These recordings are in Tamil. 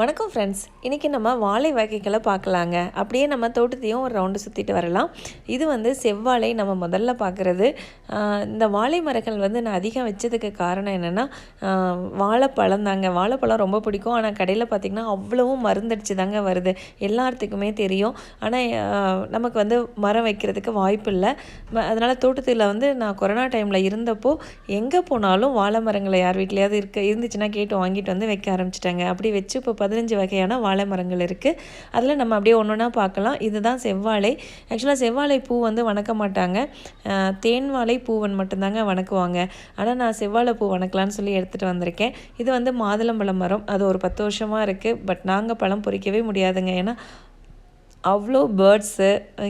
வணக்கம் ஃப்ரெண்ட்ஸ் இன்றைக்கி நம்ம வாழை வகைகளை பார்க்கலாங்க. அப்படியே நம்ம தோட்டத்தையும் ஒரு ரவுண்டு சுற்றிட்டு வரலாம். இது வந்து செவ்வாழை நம்ம முதல்ல பார்க்குறது. இந்த வாழை மரங்கள் வந்து நான் அதிகம் வச்சதுக்கு காரணம் என்னென்னா வாழைப்பழம் தாங்க. வாழைப்பழம் ரொம்ப பிடிக்கும். ஆனால் கடையில் பார்த்திங்கன்னா அவ்வளவும் மருந்தடிச்சு தாங்க வருது. எல்லாத்துக்குமே தெரியும். ஆனால் நமக்கு வந்து மரம் வைக்கிறதுக்கு வாய்ப்பு இல்லை. அதனால் தோட்டத்தில் வந்து நான் கொரோனா டைமில் இருந்தப்போ எங்கே போனாலும் வாழை மரங்களை யார் வீட்லையாவது இருக்க இருந்துச்சுன்னா கேட்டு வாங்கிட்டு வந்து வைக்க ஆரம்பிச்சிட்டாங்க. அப்படி வச்சு இப்போ பதினஞ்சு வகையான வாழை மரங்கள் இருக்குது அதில் நம்ம அப்படியே ஒன்று ஒன்றா பார்க்கலாம். இதுதான் செவ்வாழை. ஆக்சுவலாக செவ்வாழை பூ வந்து வணக்க மாட்டாங்க. தேன் வாழை பூவன் மட்டும்தாங்க வணக்குவாங்க. ஆனால் நான் செவ்வாழை பூ வணக்கலான்னு சொல்லி எடுத்துகிட்டு வந்திருக்கேன். இது வந்து மாதுளம்பழம் மரம். அது ஒரு பத்து வருஷமாக இருக்குது பட் நாங்கள் பழம் பொறிக்கவே முடியாதுங்க. ஏன்னா அவ்வளோ பேர்ட்ஸு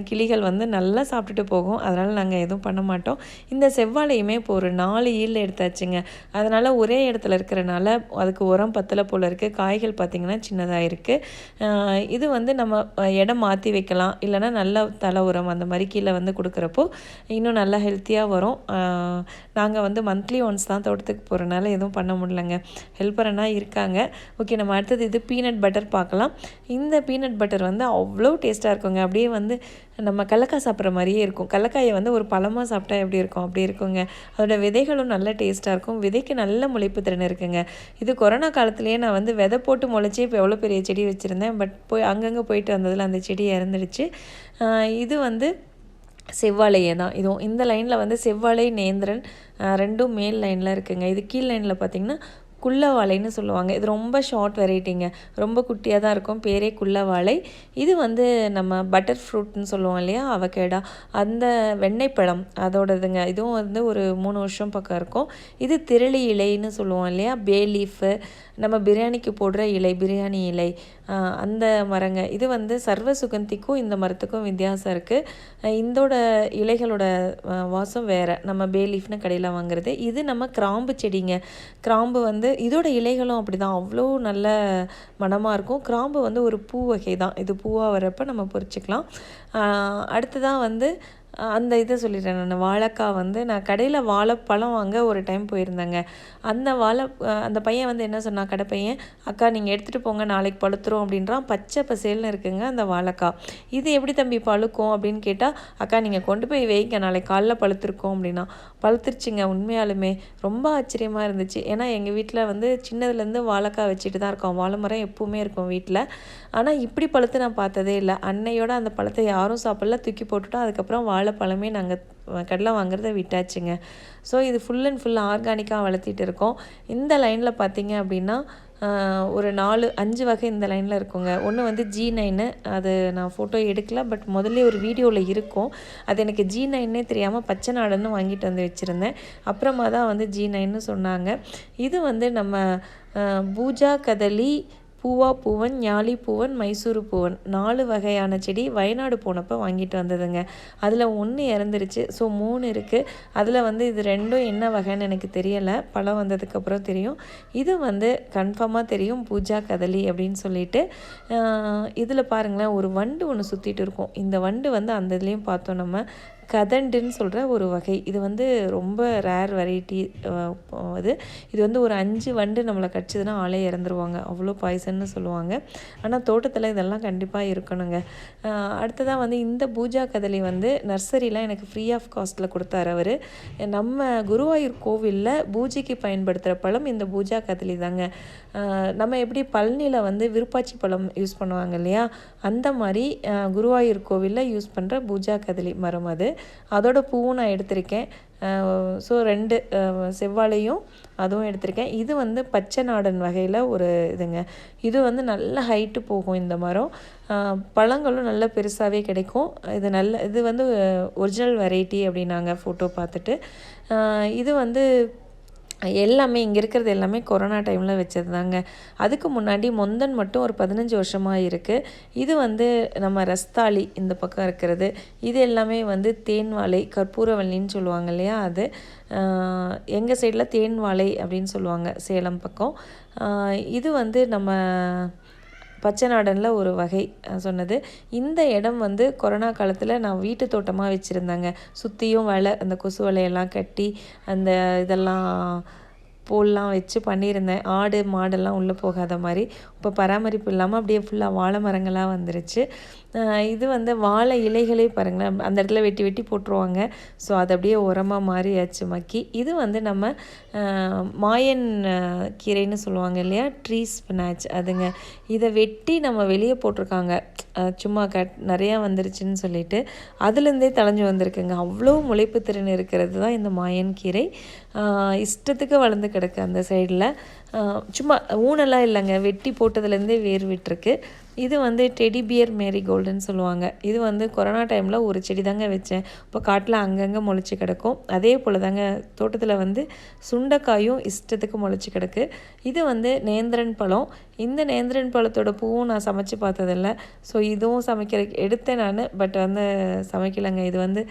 கிளிகள் வந்து நல்லா சாப்பிட்டுட்டு போகும். அதனால் நாங்கள் எதுவும் பண்ண மாட்டோம். இந்த செவ்வாழையுமே இப்போ ஒரு நாலு ஈல் எடுத்தாச்சுங்க. அதனால் ஒரே இடத்துல இருக்கிறனால அதுக்கு உரம் பத்தலை போல் இருக்குது காய்கள் பார்த்திங்கன்னா சின்னதாக இருக்குது இது வந்து நம்ம இடம் மாற்றி வைக்கலாம். இல்லைனா நல்ல தலை உரம் அந்த மாதிரி கீழே வந்து கொடுக்குறப்போ இன்னும் நல்லா ஹெல்த்தியாக வரும். நாங்கள் வந்து மந்த்லி ஒன்ஸ் தான் தோட்டத்துக்கு போகிறனால எதுவும் பண்ண முடியலங்க. ஹெல்ப்பரனாக இருக்காங்க. ஓகே நம்ம அடுத்தது இது பீனட் பட்டர் பார்க்கலாம். இந்த பீனட் பட்டர் வந்து அவ்வளோ டேஸ்ட்டாக இருக்குங்க. அப்படியே வந்து நம்ம கடலக்காய் சாப்பிட்ற மாதிரியே இருக்கும். கடலக்காயை வந்து ஒரு பழமாக சாப்பிட்டா எப்படி இருக்கும்? அப்படி இருக்குங்க. அதோடய விதைகளும் நல்ல டேஸ்ட்டாக இருக்கும். விதைக்கு நல்ல முளைப்பு திறன் இருக்குங்க. இது கொரோனா காலத்துலேயே நான் வந்து விதை போட்டு முளைச்சி இப்போ எவ்வளோ பெரிய செடி வச்சுருந்தேன். பட் போய் அங்கங்கே போயிட்டு வந்ததில் அந்த செடி இறந்துடுச்சு. இது வந்து செவ்வாழையே தான். இதுவும் இந்த லைனில் வந்து செவ்வாழை நேந்திரன் ரெண்டும் மேல் லைனில் இருக்குங்க. இது கீழ் லைனில் பார்த்திங்கன்னா குள்ளவாழைன்னு சொல்லுவாங்க. இது ரொம்ப ஷார்ட் வெரைட்டிங்க ரொம்ப குட்டியாக தான் இருக்கும். பேரே குள்ளவாழை இது வந்து நம்ம பட்டர் ஃப்ரூட்னு சொல்லுவோம் இல்லையா? அவகேடா. அந்த வெண்ணெய்ப்பழம் அதோடதுங்க. இதுவும் வந்து ஒரு மூணு வருஷம் பக்கம் இருக்கும். இது திரளி இலைன்னு சொல்லுவோம் இல்லையா? பே லீஃபு நம்ம பிரியாணிக்கு போடுற இலை பிரியாணி இலை அந்த மரங்க. இது வந்து சர்வ சுகந்திக்கும் இந்த மரத்துக்கும் வித்தியாசம் இருக்குது இந்தோட இலைகளோட வாசம் வேறு. நம்ம பே லீஃப்னு கடையில் வாங்குறது. இது நம்ம கிராம்பு செடிங்க. கிராம்பு வந்து இதோட இலைகளும் அப்படி தான் அவ்வளோ நல்ல மனமாக இருக்கும். கிராம்பு வந்து ஒரு பூ வகை தான் இது பூவாக வரப்போ நம்ம பொறிச்சிக்கலாம் அடுத்ததான் வந்து அந்த இதை சொல்லிட்டேன் நான். வாழைக்காய் வந்து நான் கடையில் வாழைப்பழம் வாங்க ஒரு டைம் போயிருந்தேங்க. அந்த வாழை அந்த பையன் வந்து என்ன சொன்னான் கடை பையன் அக்கா நீங்கள் எடுத்துகிட்டு போங்க நாளைக்கு பழுத்துரும் அப்படின்றான். பச்சை பசேல்னு இருக்குங்க அந்த வாழைக்காய். இது எப்படி தம்பி பழுக்கும்? அப்படின்னு கேட்டால் அக்கா நீங்கள் கொண்டு போய் வைங்க நாளைக்கு காலைல பழுத்துருக்கோம் அப்படின்னா பழுத்துருச்சுங்க உண்மையாலுமே. ரொம்ப ஆச்சரியமாக இருந்துச்சு. ஏன்னா எங்கள் வீட்டில் வந்து சின்னதுலேருந்து வாழைக்காய் வச்சுட்டு தான் இருக்கோம். வாழை மரம் எப்பவுமே இருக்கும் வீட்டில் ஆனால் இப்படி பழுத்து நான் பார்த்ததே இல்லை. அன்னையோட அந்த பழத்தை யாரும் சாப்பிடல. தூக்கி போட்டுட்டோம். அதுக்கப்புறம் வாழை வாழைப்பழமே நாங்கள் கடலை வாங்குறத விட்டாச்சுங்க. ஸோ இது ஃபுல் அண்ட் ஃபுல் ஆர்கானிக்காக வளர்த்திட்டு இருக்கோம். இந்த லைனில் பார்த்தீங்க அப்படின்னா ஒரு நாலு அஞ்சு வகை இந்த லைனில் இருக்குங்க. ஒன்று வந்து ஜி நைனு அது நான் ஃபோட்டோ எடுக்கல பட் முதல்ல ஒரு வீடியோவில் இருக்கும். அது எனக்கு ஜி நைன்னே தெரியாமல் பச்சை நாடுன்னு வாங்கிட்டு வந்து வச்சுருந்தேன். அப்புறமா தான் வந்து ஜி நைன்னு சொன்னாங்க. இது வந்து நம்ம பூஜா கதலி பூவா பூவன் ஞாலி பூவன் மைசூரு பூவன். நாலு வகையான செடி வயநாடு போனப்போ வாங்கிட்டு வந்ததுங்க. அதில் ஒன்று இறந்துருச்சு. ஸோ மூணு இருக்குது அதில் வந்து இது ரெண்டும் என்ன வகைன்னு எனக்கு தெரியலை. பழம் வந்ததுக்கப்புறம் தெரியும். இது வந்து கன்ஃபார்மாக தெரியும். பூஜா கதலி அப்படின்னு சொல்லிட்டு. இதில் பாருங்களேன். ஒரு வண்டு ஒன்று சுற்றிட்டு இருக்கும். இந்த வண்டு வந்து அந்த இதுலேயும் பார்த்தோம் நம்ம. கதண்டுன்னு சொல்கிற ஒரு வகை. இது வந்து ரொம்ப ரேர் வெரைட்டி அது இது. வந்து ஒரு அஞ்சு வண்டு நம்மளை கடிச்சதுன்னா ஆளே இறந்துருவாங்க. அவ்வளோ பாய்சன்னு சொல்லுவாங்க. ஆனால் தோட்டத்தில் இதெல்லாம் கண்டிப்பாக இருக்கணுங்க. அடுத்ததாக வந்து இந்த பூஜா கதலி வந்து நர்சரிலாம் எனக்கு ஃப்ரீ ஆஃப் காஸ்ட்டில் கொடுத்தாரு அவர். நம்ம குருவாயூர் கோவிலில் பூஜைக்கு பயன்படுத்துகிற பழம் இந்த பூஜா கதலி தாங்க நம்ம எப்படி பழனியில் வந்து விருப்பாச்சி பழம் யூஸ் பண்ணுவாங்க இல்லையா? அந்த மாதிரி குருவாயூர் கோவிலில் யூஸ் பண்ணுற பூஜா கதலி மரம் அது. அதோட பூவும் நான் எடுத்திருக்கேன். ஸோ ரெண்டு செவ்வாழையும் அதுவும் எடுத்திருக்கேன். இது வந்து பச்சை நாடன் வகையில் ஒரு இதுங்க. இது வந்து நல்ல ஹைட்டு போகும் இந்த மரம். பழங்களும் நல்ல பெருசாகவே கிடைக்கும். இது நல்ல இது வந்து ஒரிஜினல் வெரைட்டி அப்படின்னாங்க ஃபோட்டோ பார்த்துட்டு. இது வந்து எல்லாமே இங்கே இருக்கிறது எல்லாமே கொரோனா டைமில் வச்சது தாங்க அதுக்கு முன்னாடி மொந்தன் மட்டும் ஒரு பதினஞ்சு வருஷமாக இருக்குது இது வந்து நம்ம ரஸ்தாளி இந்த பக்கம் இருக்கிறது. இது எல்லாமே வந்து தேன் வாழை கற்பூரவல்லின்னு சொல்லுவாங்க இல்லையா அது? எங்கள் சைடில் தேன் வாழை அப்படின்னு சொல்லுவாங்க சேலம் பக்கம். இது வந்து நம்ம பச்சை நாடனில் ஒரு வகை சொன்னது. இந்த இடம் வந்து கொரோனா காலத்தில் நான் வீட்டு தோட்டமாக வச்சுருந்தேங்க. சுற்றியும் வலை அந்த கொசு வலையெல்லாம் கட்டி அந்த இதெல்லாம் போல்லாம் வச்சு பண்ணியிருந்தேன். ஆடு மாடெல்லாம் உள்ளே போகாத மாதிரி இப்போ பராமரிப்பு இல்லாமல் அப்படியே ஃபுல்லாக வாழை மரங்களாக வந்துருச்சு. இது வந்து வாழை இலைகளே பாருங்களேன். அந்த இடத்துல வெட்டி வெட்டி போட்டுருவாங்க. ஸோ அது அப்படியே உரமாக மாறியாச்சு மக்கி. இது வந்து நம்ம மாயன் கீரைன்னு சொல்லுவாங்க இல்லையா? ட்ரீ ஸ்பினாச் அதுங்க. இதை வெட்டி நம்ம வெளியே போட்டிருக்காங்க. சும்மா கட் நிறையா வந்துருச்சுன்னு சொல்லிட்டு அதுலேருந்தே தலைஞ்சு வந்திருக்குங்க. அவ்வளோ முளைப்பு திறன் இருக்கிறது தான் இந்த மாயன் கீரை. இஷ்டத்துக்கு வளர்ந்து கிடக்கு அந்த சைடில். சும்மா ஊனெல்லாம் இல்லைங்க. வெட்டி போட்டதுலேருந்தே வேர் விட்டுருக்கு. இது வந்து டெடி பியர் மேரி கோல்டுன்னு சொல்லுவாங்க. இது வந்து கொரோனா டைமில் ஒரு செடி தாங்க வச்சேன். இப்போ காட்டில் அங்கங்கே முளைச்சி கிடக்கும். அதே போல் தாங்க தோட்டத்தில் வந்து சுண்டைக்காயும் இஷ்டத்துக்கு முளைச்சி கிடக்கு. இது வந்து நேந்திரன் பழம். இந்த நேந்திரன் பழத்தோட பூவும் நான் சமைச்சு பார்த்ததில்ல. ஸோ இதுவும் சமைக்கிற எடுத்தேன் நான். பட் வந்து சமைக்கலைங்க. இது வந்து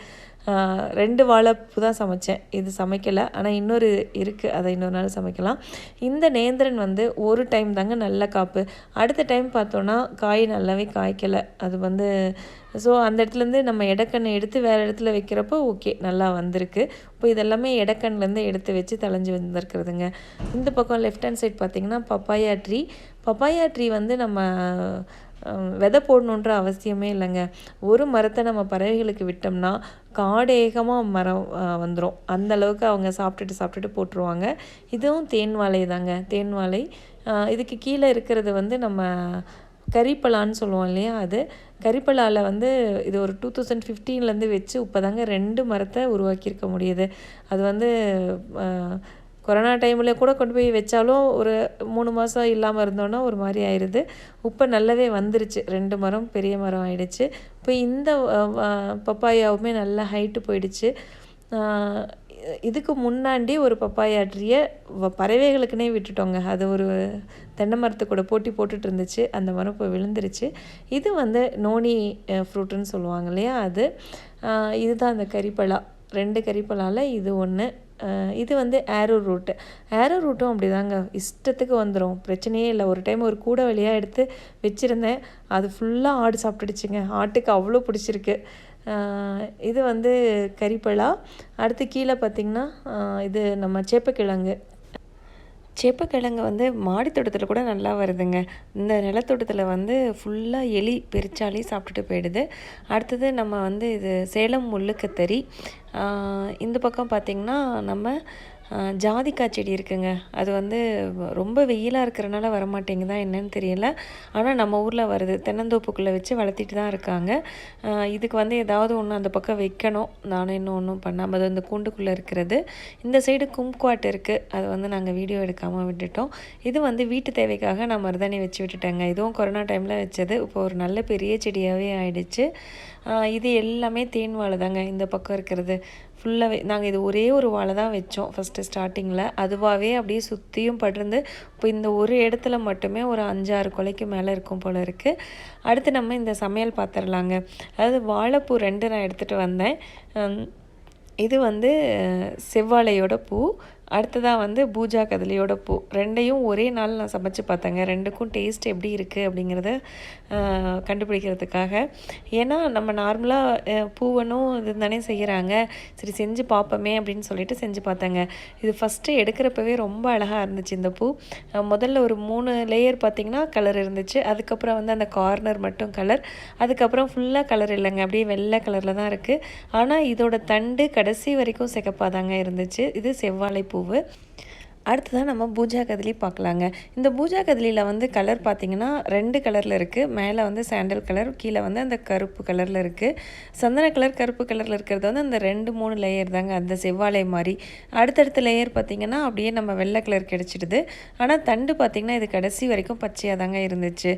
ரெண்டு வாழைப்பூ தான் சமைச்சேன். இது சமைக்கலை. ஆனால் இன்னொரு இருக்குது அதை இன்னொரு நாள் சமைக்கலாம். இந்த நேந்திரன் வந்து ஒரு டைம் தாங்க நல்ல காப்பு. அடுத்த டைம் பார்த்தோன்னா காய் நல்லாவே காய்க்கலை. அது வந்து ஸோ அந்த இடத்துலேருந்து நம்ம இடக்கண்ணை எடுத்து வேறு இடத்துல வைக்கிறப்போ ஓகே நல்லா வந்திருக்கு. இப்போ இதெல்லாமே இடக்கண்லேருந்து எடுத்து வச்சு தலைஞ்சு வந்திருக்கிறதுங்க. இந்த பக்கம் லெஃப்ட் ஹேண்ட் சைட் பார்த்திங்கன்னா பப்பாயா ட்ரீ பப்பாயா ட்ரீ வந்து நம்ம விதை போடணுன்ற அவசியமே இல்லைங்க. ஒரு மரத்தை நம்ம பறவைகளுக்கு விட்டோம்னா காடேகமாக மரம் வந்துடும் அந்த அளவுக்கு அவங்க சாப்பிட்டுட்டு சாப்பிட்டுட்டு போட்டுருவாங்க. இதுவும் தேன் வாழை தாங்க. தேன் வாழை இதுக்கு கீழே இருக்கிறது வந்து நம்ம கரிப்பலான்னு சொல்லுவோம் இல்லையா அது? கரிப்பலாவில் வந்து இது ஒரு டூ தௌசண்ட் ஃபிஃப்டீன்லேருந்து வச்சு இப்போ தாங்க ரெண்டு மரத்தை உருவாக்கியிருக்க முடியுது. அது வந்து கொரோனா டைமில் கூட கொண்டு போய் வச்சாலும் ஒரு மூணு மாதம் இல்லாமல் இருந்தோன்னா ஒரு மாதிரி ஆயிடுது இப்போ நல்லாவே வந்துருச்சு. ரெண்டு மரம் பெரிய மரம் ஆயிடுச்சு. இப்போ இந்த பப்பாயாவுமே நல்லா ஹைட்டு போயிடுச்சு. இதுக்கு முன்னாடி ஒரு பப்பாயா ட்ரீயை பறவைகளுக்குனே விட்டுட்டோங்க. அது ஒரு தென்னை மரத்து கூட போட்டி போட்டுட்டு இருந்துச்சு அந்த மரம் இப்போ விழுந்துருச்சு. இது வந்து நோனி ஃப்ரூட்டுன்னு சொல்லுவாங்க இல்லையா அது? இதுதான் அந்த கறிப்பழா ரெண்டு கறிப்பழாவில் இது ஒன்று இது வந்து ஏரோ ரூட்டு ஏரோ ரூட்டும் அப்படி தாங்க இஷ்டத்துக்கு வந்துடும் பிரச்சனையே இல்லை. ஒரு டைம் ஒரு கூடை வழியாக எடுத்து வச்சுருந்தேன். அது ஃபுல்லாக ஆடு சாப்பிட்டுடுச்சுங்க. ஆட்டுக்கு அவ்வளோ பிடிச்சிருக்கு. இது வந்து கறிப்பழா அடுத்து கீழே பார்த்திங்கன்னா இது நம்ம சேப்பக்கிழங்கு. சேப்பக்கிழங்கு வந்து மாடி தோட்டத்தில் கூட நல்லா வருதுங்க. இந்த நிலத்தோட்டத்தில் வந்து ஃபுல்லாக எலி பெருச்சாலி சாப்பிட்டுட்டு போயிடுது. அடுத்தது நம்ம வந்து இது சேலம் முள்ளுக்கத்தரி இந்த பக்கம் பார்த்திங்கன்னா நம்ம ஜாதிக்காய் செடி இருக்குங்க. அது வந்து ரொம்ப வெயிலாக இருக்கிறனால வரமாட்டேங்குதா என்னன்னு தெரியல. ஆனால் நம்ம ஊரில் வருது. தென்னந்தோப்புக்குள்ளே வச்சு வளர்த்திட்டு தான் இருக்காங்க. இதுக்கு வந்து ஏதாவது ஒன்று அந்த பக்கம் வைக்கணும். நானும் இன்னும் ஒன்றும் பண்ணாமல் அது அந்த கூண்டுக்குள்ளே இருக்கிறது. இந்த சைடு கும்குவாட் இருக்குது அது வந்து நாங்கள் வீடியோ எடுக்காமல் விட்டுட்டோம். இது வந்து வீட்டு தேவைக்காக நான் மருதாணி வச்சு விட்டுட்டேங்க. இதுவும் கொரோனா டைமில் வச்சது. இப்போ ஒரு நல்ல பெரிய செடியாகவே ஆயிடுச்சு. இது எல்லாமே தேன் வாழை தாங்க இந்த பக்கம் இருக்கிறது ஃபுல்லாகவே நாங்கள் இது ஒரே ஒரு வாழை தான் வச்சோம் ஃபஸ்ட்டு ஸ்டார்டிங்கில் அதுவாகவே அப்படியே சுற்றியும் படர்ந்து இப்போ இந்த ஒரு இடத்துல மட்டுமே ஒரு அஞ்சாறு கொலைக்கு மேலே இருக்கும் போல் இருக்குது அடுத்து நம்ம இந்த சமையல் பார்த்துடலாங்க அதாவது வாழைப்பூ ரெண்டு நான் எடுத்துகிட்டு வந்தேன். இது வந்து செவ்வாழையோட பூ அடுத்ததாக வந்து பூஜா கதலியோட பூ. ரெண்டையும் ஒரே நாள் நான் சமைச்சு பார்த்தேங்க. ரெண்டுக்கும் டேஸ்ட் எப்படி இருக்குது அப்படிங்கிறத கண்டுபிடிக்கிறதுக்காக. ஏன்னா நம்ம நார்மலாக பூவனும் இது தானே செய்கிறாங்க சரி செஞ்சு பார்ப்போமே அப்படின்னு சொல்லிட்டு செஞ்சு பார்த்தேங்க. இது ஃபஸ்ட்டு எடுக்கிறப்பவே ரொம்ப அழகாக இருந்துச்சு இந்த பூ. முதல்ல ஒரு மூணு லேயர் பார்த்திங்கன்னா கலர் இருந்துச்சு. அதுக்கப்புறம் வந்து அந்த கார்னர் மட்டும் கலர் அதுக்கப்புறம் ஃபுல்லாக கலர் இல்லைங்க. அப்படியே வெள்ளை கலரில் தான் இருக்குது ஆனால் இதோட தண்டு கடைசி வரைக்கும் சிகப்பாக தாங்க இருந்துச்சு. இது செவ்வாழை பூ பூவு அடுத்ததான் நம்ம பூஜா கதிலி பார்க்கலாங்க இந்த பூஜா கதிலியில் வந்து கலர் பார்த்திங்கன்னா ரெண்டு கலரில் இருக்குது மேலே வந்து சாண்டல் கலர் கீழே வந்து அந்த கருப்பு கலரில் இருக்குது சந்தன கலர் கருப்பு கலரில் இருக்கிறது வந்து அந்த ரெண்டு மூணு லேயர் தாங்க. அந்த செவ்வாழை மாதிரி அடுத்தடுத்த லேயர் பார்த்திங்கன்னா அப்படியே நம்ம வெள்ளை கலர் கிடச்சிடுது. ஆனால் தண்டு பார்த்திங்கன்னா இது கடைசி வரைக்கும் பச்சையாக தாங்க இருந்துச்சு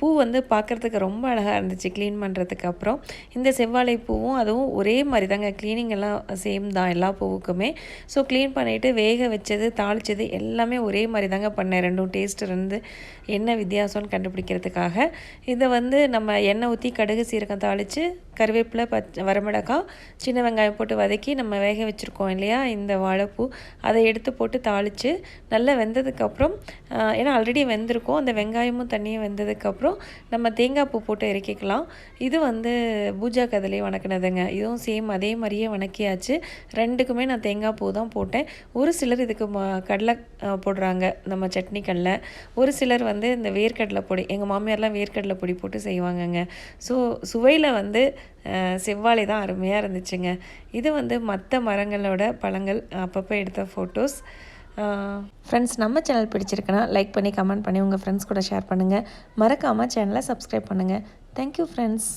பூ வந்து பார்க்குறதுக்கு ரொம்ப அழகாக இருந்துச்சு க்ளீன் பண்ணுறதுக்கு அப்புறம். இந்த செவ்வாழை பூவும் அதுவும் ஒரே மாதிரி தாங்க க்ளீனிங் எல்லாம் சேம் தான் எல்லா பூவுக்குமே. ஸோ க்ளீன் பண்ணிவிட்டு வேக வச்சது தாளித்தது எல்லாமே ஒரே மாதிரி தாங்க பண்ணேன். ரெண்டும் டேஸ்ட்டு இருந்து என்ன வித்தியாசம்னு கண்டுபிடிக்கிறதுக்காக. இதை வந்து நம்ம எண்ணெய் ஊற்றி கடுகு சீரகம் தாளித்து கருவேப்பிலை பச் வரமிளகாய் சின்ன வெங்காயம் போட்டு வதக்கி நம்ம வேக வச்சுருக்கோம் இல்லையா? இந்த வாழைப்பூ. அதை எடுத்து போட்டு தாளித்து நல்லா வெந்ததுக்கப்புறம் ஏன்னா ஆல்ரெடி வெந்திருக்கும். அந்த வெங்காயமும் தண்ணியும் வெந்ததுக்கப்புறம் நம்ம தேங்காய் பூ போட்டு இறக்கிக்கலாம். இது வந்து பூஜா கதிலே வணக்கினதுங்க. இதுவும் சேம் அதே மாதிரியே வணக்கியாச்சு. ரெண்டுக்குமே நான் தேங்காய் பூ தான் போட்டேன். ஒரு சிலர் இதுக்கு கடலை போடுறாங்க. நம்ம சட்னி கடலை. ஒரு சிலர் வந்து இந்த வேர்க்கடலை பொடி எங்கள் மாமியார்லாம் வேர்க்கடலை பொடி போட்டு செய்வாங்கங்க. ஸோ சுவையில் வந்து செவ்வாழை தான் அருமையாக இருந்துச்சுங்க. இது வந்து மற்ற மரங்களோட பழங்கள் அப்பப்போ எடுத்த ஃபோட்டோஸ் ஃப்ரெண்ட்ஸ் நம்ம சேனல் பிடிச்சிருக்குன்னா லைக் பண்ணி கமெண்ட் பண்ணி உங்கள் ஃப்ரெண்ட்ஸ் கூட ஷேர் பண்ணுங்கள் மறக்காமல் சேனலை சப்ஸ்கிரைப் பண்ணுங்கள் தேங்க்யூ ஃப்ரெண்ட்ஸ்